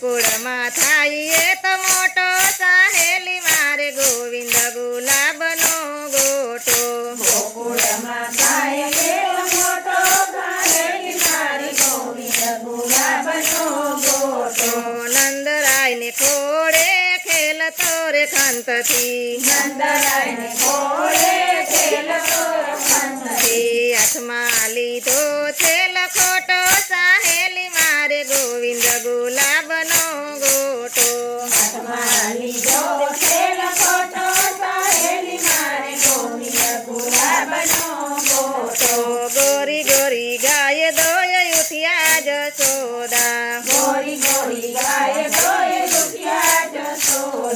ગોકુળમાં થાય એ તો મોટો સાહેલી મારે ગોવિંદ ગુલાબનો ગોટો ગોકુળમાં થાય કેવો મોટો સાહેલી મારી ગોવિંદ ગુલાબનો ગોટો. નંદરાયને ખોડે ખેલતો રે ખંતથી નંદરાયને ઘોડે ખેલતો રમણથી. હાથમાં લીધો છે લખોટો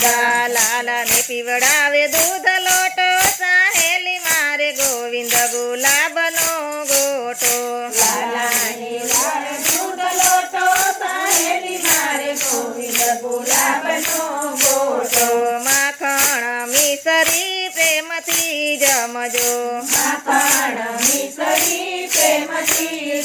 લાલાને પીવડાવે દૂધ લોટો સાહેલી મારે ગોવિંદ ગુલાબનો ગોટો. માખણ મિસરી પ્રેમથી જમજો માખણ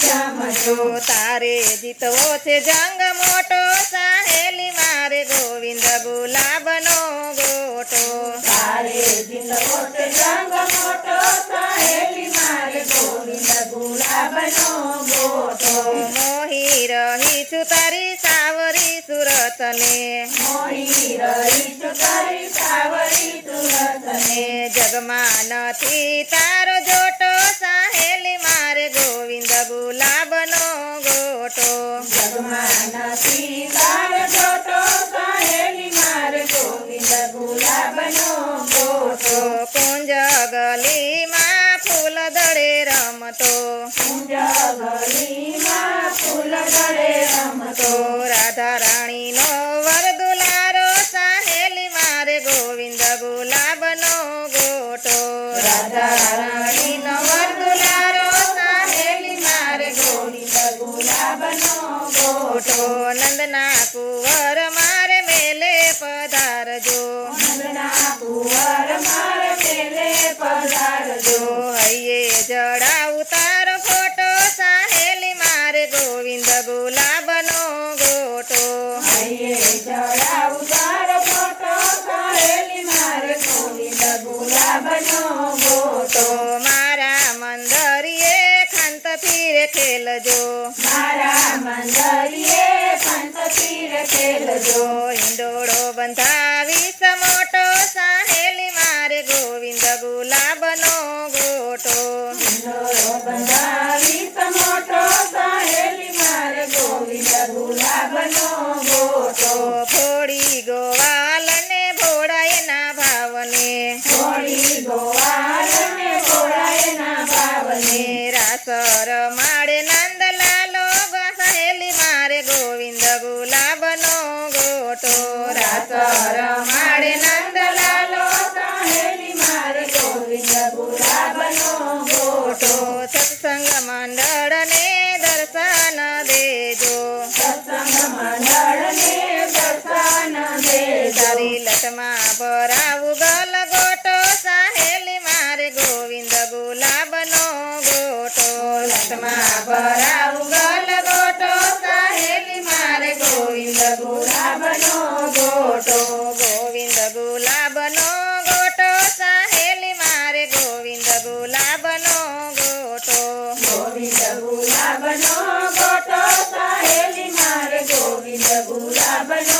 પ્રેમથી તારે જીતવો છે જંગ મોટો સાહેલી મારે ગોવિંદ ગુલાબનો ગોટો તારે જીતવો છે જંગ મોટો સહેલી મારે ગોવિંદ ગુલાબનો ગોટો. મોહી રહી છું તારી સાવરી સુરતને મોહી રહી છું તારી સાવરી સુરતને. જગમાં નથી તારો રમતો. રમતો. તો રાધા રાણીનો વરદુલારો સાહેલી મારે ગોવિંદ ગુલાબનો ગોટો. રાધા રાણીનો વરદુલારો સાહેલી મારે ગોવિંદ ગુલાબ નો ગોટો. નંદના કુંવર ખેલજો મારા મંદરીએ સંત પીર ખેલજો. હિંડોળો બંધાવી સમોટો ગોટો રાસર માળે નંદલાલો સાહેલી મારે ગોવિંદ ગુલાબનો ગોટો. સત્સંગ મંડળને દર્શન દેજો સત્સંગ મંડળને દર્શન દેજો. તારી લટમાં ભરાવું ગલ ગોવિંદ ગુલાબનો